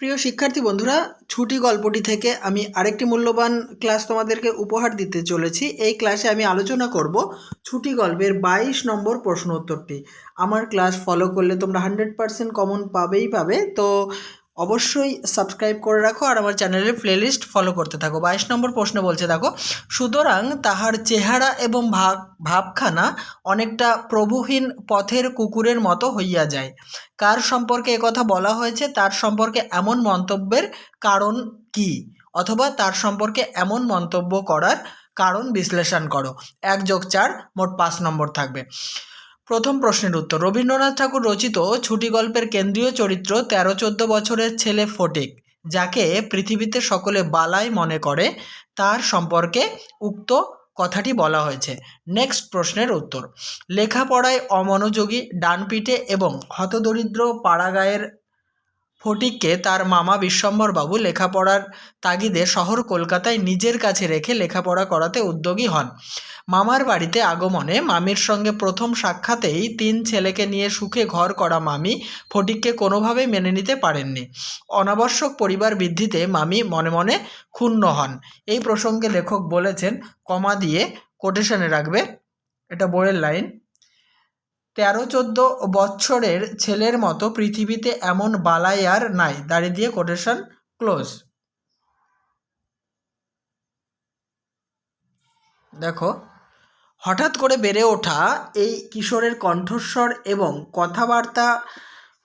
প্রিয় শিক্ষার্থী বন্ধুরা, ছুটি গল্পটি থেকে আমি আরেকটি মূল্যবান ক্লাস তোমাদেরকে উপহার দিতে চলেছি। এই ক্লাসে আমি আলোচনা করব ছুটি গল্পের বাইশ নম্বর প্রশ্ন উত্তরটি আমার ক্লাস ফলো করলে তোমরা হান্ড্রেড পারসেন্ট কমন পাবেই পাবে। তো অবশ্যই সাবস্ক্রাইব করে রাখো আর আমার চ্যানেলের প্লেলিস্ট ফলো করতে থাকো। বাইশ নম্বর প্রশ্ন বলছে, দেখো, সুতরাং তাহার চেহারা এবং ভাব, ভাবখানা অনেকটা প্রভুহীন পথের কুকুরের মতো হইয়া যায়। কার সম্পর্কে একথা বলা হয়েছে? তার সম্পর্কে এমন মন্তব্যের কারণ কি? অথবা তার সম্পর্কে এমন মন্তব্য করার কারণ বিশ্লেষণ করো। এক যোগ চার মোট পাঁচ নম্বর থাকবে। প্রথম প্রশ্নের উত্তর। রবীন্দ্রনাথ ঠাকুর রচিত ছুটি গল্পের কেন্দ্রীয় চরিত্র তেরো চোদ্দ বছরের ছেলে ফটিক, যাকে পৃথিবীতে সকলে বালাই মনে করে, তার সম্পর্কে উক্ত কথাটি বলা হয়েছে। নেক্সট প্রশ্নের উত্তর। লেখাপড়ায় অমনোযোগী, ডানপিটে এবং হতদরিদ্র পাড়াগাঁয়ের ফটিককে তার মামা বিশ্বম্বরবাবু লেখাপড়ার তাগিদে শহর কলকাতায় নিজের কাছে রেখে লেখাপড়া করাতে উদ্যোগী হন। মামার বাড়িতে আগমনে মামির সঙ্গে প্রথম সাক্ষাতেই তিন ছেলেকে নিয়ে সুখে ঘর করা মামি ফটিককে কোনোভাবেই মেনে নিতে পারেননি। অনাবশ্যক পরিবার বৃদ্ধিতে মামি মনে মনে ক্ষুণ্ণ হন। এই প্রসঙ্গে লেখক বলেছেন, কমা দিয়ে কোটেশনে রাখবে, এটা বইয়ের লাইন। তেরো চোদ্দ বৎসরের ছেলের মতো পৃথিবীতে এমন বালাই আর নাই। দাঁড়িয়ে দিয়ে কোটেশন ক্লোজ দেখো, হঠাৎ করে বেড়ে ওঠা এই কিশোরের কণ্ঠস্বর এবং কথাবার্তা,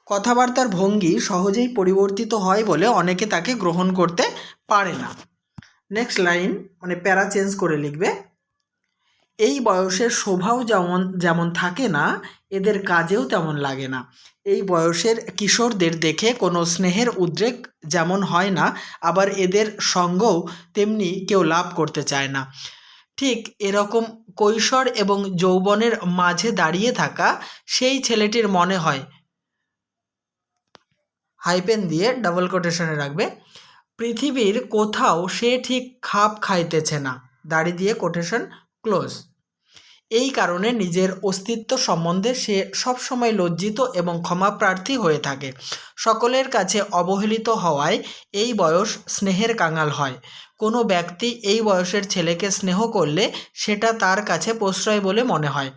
কথাবার্তার ভঙ্গি সহজেই পরিবর্তিত হয় বলে অনেকে তাকে গ্রহণ করতে পারে না। নেক্সট লাইন মানে প্যারা চেঞ্জ করে লিখবে। এই বয়সের শোভাও যেমন যেমন থাকে না, এদের কাজেও তেমন লাগে না। এই বয়সের কিশোরদের দেখে কোনো স্নেহের উদ্রেক যেমন হয় না, আবার এদের সঙ্গও তেমনি কেউ লাভ করতে চায় না। ঠিক এরকম কৈশোর এবং যৌবনের মাঝে দাঁড়িয়ে থাকা সেই ছেলেটির মনে হয়। হাইপেন দিয়ে ডাবল কোটেশনে রাখবে, পৃথিবীর কোথাও সে ঠিক খাপ খাইতেছে না। দাড়ি দিয়ে কোটেশন ক্লোজ। এই কারণে নিজের অস্তিত্ব সম্বন্ধে সে সবসময় লজ্জিত এবং ক্ষমাপ্রার্থী হয়ে থাকে। সকলের কাছে অবহেলিত হওয়ায় এই বয়স স্নেহের কাঙাল হয়। কোনো ব্যক্তি এই বয়সের ছেলেকে স্নেহ করলে সেটা তার কাছে প্রশ্রয় বলে মনে হয়।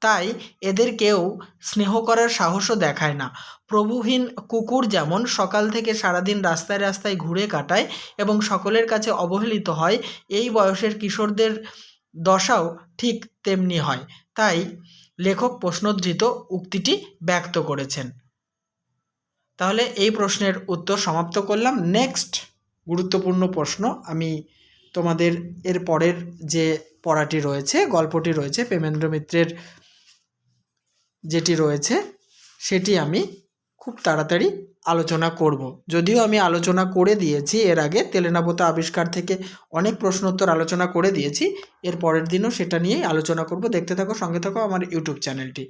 তাই এদের কেউ স্নেহ করার সাহসও দেখায় না। প্রভুহীন কুকুর যেমন সকাল থেকে সারাদিন রাস্তায় রাস্তায় ঘুরে কাটায় এবং সকলের কাছে অবহেলিত হয়, এই বয়সের কিশোরদের দশাও ঠিক তেমনি হয়। তাই লেখক প্রশ্নোদ্ধৃত উক্তিটি ব্যক্ত করেছেন। তাহলে এই প্রশ্নের উত্তর সমাপ্ত করলাম। নেক্সট গুরুত্বপূর্ণ প্রশ্ন। আমি তোমাদের এর পরের যে পড়াটি রয়েছে, গল্পটি রয়েছে, প্রেমেন্দ্র মিত্রের যেটি রয়েছে, সেটি আমি খুব তাড়াতাড়ি আলোচনা করব। যদিও আমি আলোচনা করে দিয়েছি, এর আগে তেলেনাবোতা আবিষ্কার থেকে অনেক প্রশ্নোত্তর আলোচনা করে দিয়েছি, এর পরের দিনও সেটা নিয়েই আলোচনা করব। দেখতে থাকো, সঙ্গে থাকো আমার ইউটিউব চ্যানেলটি।